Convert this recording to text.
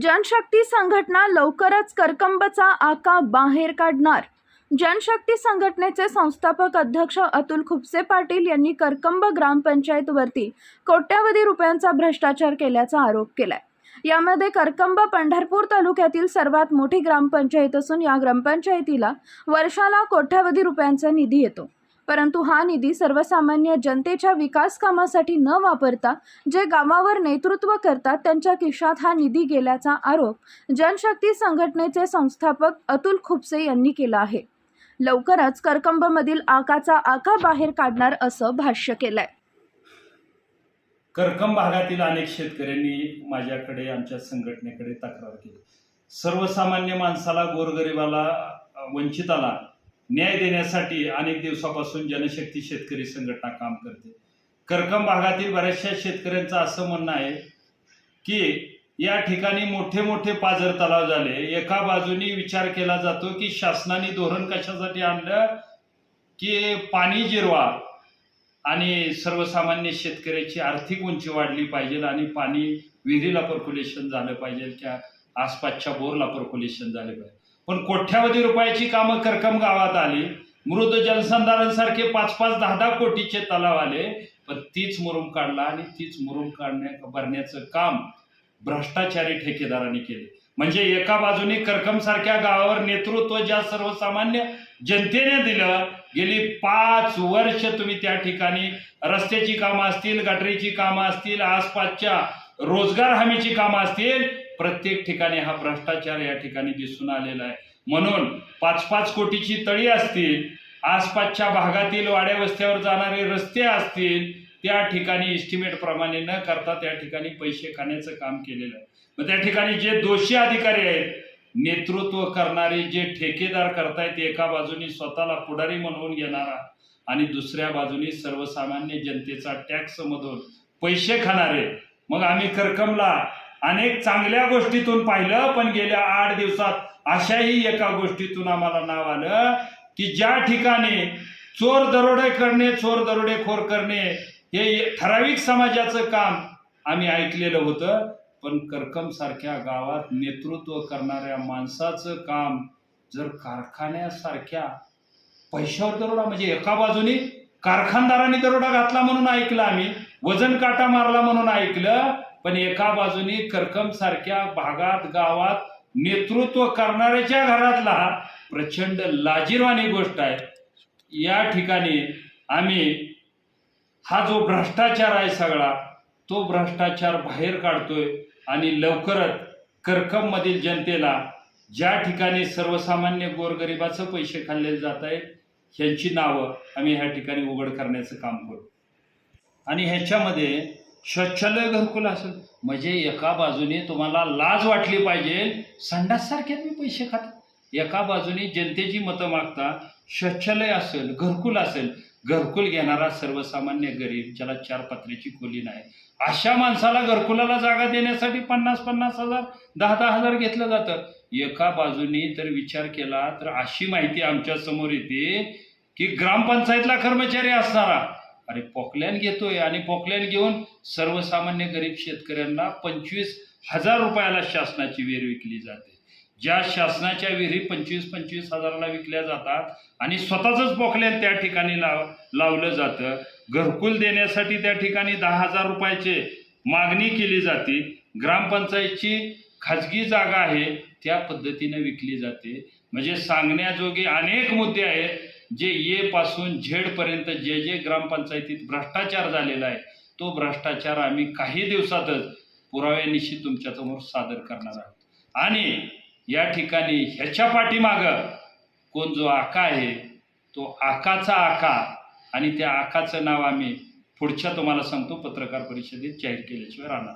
जनशक्ती संघटना लवकरच करकंबचा आका बाहेर काढणार. जनशक्ती संघटनेचे संस्थापक अध्यक्ष अतुल खुपसे पाटील यांनी करकंब ग्रामपंचायतवरती कोट्यावधी रुपयांचा भ्रष्टाचार केल्याचा आरोप केलाय. यामध्ये करकंब पंढरपूर तालुक्यातील सर्वात मोठी ग्रामपंचायत असून या ग्रामपंचायतीला वर्षाला कोट्यावधी रुपयांचा निधी येतो. परंतु हा निधी सर्वसामान्य जनतेच्या विकास कामासाठी न वापरता जे गावावर नेतृत्व करतात त्यांच्या खिशात हा निधी गेल्याचा आरोप जनशक्ती संघटनेचे संस्थापक अतुल खुपसे यांनी केला आहे. लवकरच करकंबमधील आकाचा आका बाहेर काढणार असं भाष्य केलंय. करकम भागातील अनेक शेतकऱ्यांनी माझ्याकडे आमच्या संघटनेकडे तक्रार केली. सर्वसामान्य माणसाला गोरगरिबाला वंचिताला न्याय देण्यासाठी अनेक दिवसापासून जनशक्ती शेतकरी संघटना काम करते. करकम भागातील बऱ्याचशा शेतकऱ्यांचं असं म्हणणं आहे की या ठिकाणी मोठे मोठे पाझर तलाव झाले. एका बाजूनी विचार केला जातो की शासनाने धोरण कशासाठी आणलं? की पाणी जिरवा आणि सर्वसामान्य शेतकऱ्याची आर्थिक उंची वाढली पाहिजे आणि पाणी विहिरीला पर्क्युलेशन झालं पाहिजे किंवा आसपासच्या बोरला पर्क्युलेशन झालं पाहिजे. पण कोट्यावधी रुपयाची कामं करकम गावात आली. मृद जलसंधारणसारखे पाच पाच दहा दहा कोटीचे तलाव आले. पण तीच मुरुम काढला आणि तीच मुरुम काढण्या भरण्याचं काम भ्रष्टाचारी ठेकेदारांनी केले. म्हणजे एका बाजूने करकम सारख्या गावावर नेतृत्व ज्या सर्वसामान्य जनतेने दिलं गेली पाच वर्ष तुम्ही त्या ठिकाणी रस्त्याची कामं असतील गटरीची कामं असतील आसपासच्या रोजगार हमीची कामं असतील प्रत्येक ठिकाणी हा भ्रष्टाचार या ठिकाणी दिसून आलेला आहे. म्हणून पाच पाच कोटीची तळी असतील आसपासच्या भागातील वाड्यावस्त्यावर जाणारे रस्ते असतील त्या ठिकाणी इस्टिमेट प्रमाणे न करता त्या ठिकाणी पैसे खाण्याचं काम केलेलं आहे. मग त्या ठिकाणी जे दोषी अधिकारी आहेत नेतृत्व करणारे जे ठेकेदार करतायत एका बाजूनी स्वतःला पुढारी म्हणवून घेणारा आणि दुसऱ्या बाजूनी सर्वसामान्य जनतेचा टॅक्स मधून पैसे खाणारे मग आम्ही करकमला अनेक चांगल्या गोष्टीतून पाहिलं पण गेल्या आठ दिवसात अशाही एका गोष्टीतून आम्हाला नाव आलं की ज्या ठिकाणी चोर दरोडे करणे चोर दरोडेखोर करणे हे ठराविक समाजाचं काम आम्ही ऐकलेलं होतं पण करकम सारख्या गावात नेतृत्व करणाऱ्या माणसाचं काम जर कारखान्यासारख्या पैशावर दरोडा म्हणजे एका बाजूनी कारखानदारांनी दरोडा घातला म्हणून ऐकलं आम्ही वजन काटा मारला म्हणून ऐकलं पण एका बाजूनी करकम सारख्या भागात गावात नेतृत्व करणाऱ्याच्या घरातला प्रचंड लाजीरवाणी गोष्ट आहे. या ठिकाणी आम्ही हा जो भ्रष्टाचार आहे सगळा तो भ्रष्टाचार बाहेर काढतोय आणि लवकरच करकम मधील जनतेला ज्या ठिकाणी सर्वसामान्य गोरगरिबाचं पैसे खाल्ले जात आहेत ह्यांची नावं आम्ही ह्या ठिकाणी उघड करण्याचं काम करू. आणि ह्याच्यामध्ये शौचालय घरकुल असेल. म्हणजे एका बाजूने तुम्हाला लाज वाटली पाहिजे संडाससारखे मी पैसे खात एका बाजूने जनतेची मतं मागता शौचालय असेल घरकुल असेल घरकुल घेणारा सर्वसामान्य गरीब ज्याला चार पत्र्याची खोली नाही. अशा माणसाला घरकुलाला जागा देण्यासाठी पन्नास पन्नास हजार दहा दहा हजार घेतलं जातं. एका बाजूनी तर विचार केला तर अशी माहिती आमच्यासमोर येते की ग्रामपंचायतला कर्मचारी असणारा आणि पोकलॅन घेतोय आणि पोकलॅन घेऊन सर्वसामान्य गरीब शेतकऱ्यांना पंचवीस हजार रुपयाला शासनाची विहीर विकली जाते. ज्या शासनाच्या विहिरी पंचवीस पंचवीस हजाराला विकल्या जातात आणि स्वतःच पोकलॅन त्या ठिकाणी लाव लावलं जातं. घरकुल देण्यासाठी त्या ठिकाणी दहा हजार रुपयाचे मागणी केली जाते. ग्रामपंचायतची खाजगी जागा आहे त्या पद्धतीने विकली जाते. म्हणजे सांगण्याजोगे अनेक मुद्दे आहेत. जे ये पासून झेड पर्यंत जे जे ग्रामपंचायतीत भ्रष्टाचार झालेला आहे तो भ्रष्टाचार आम्ही काही दिवसातच पुराव्यानिशी तुमच्यासमोर सादर करणार आहोत. आणि या ठिकाणी ह्याच्या पाठीमागं कोण जो आका आहे तो आकाचा आका आणि त्या आकाचं नाव आम्ही पुढच्या तुम्हाला सांगतो पत्रकार परिषदेत जाहीर केल्याशिवाय राहणार.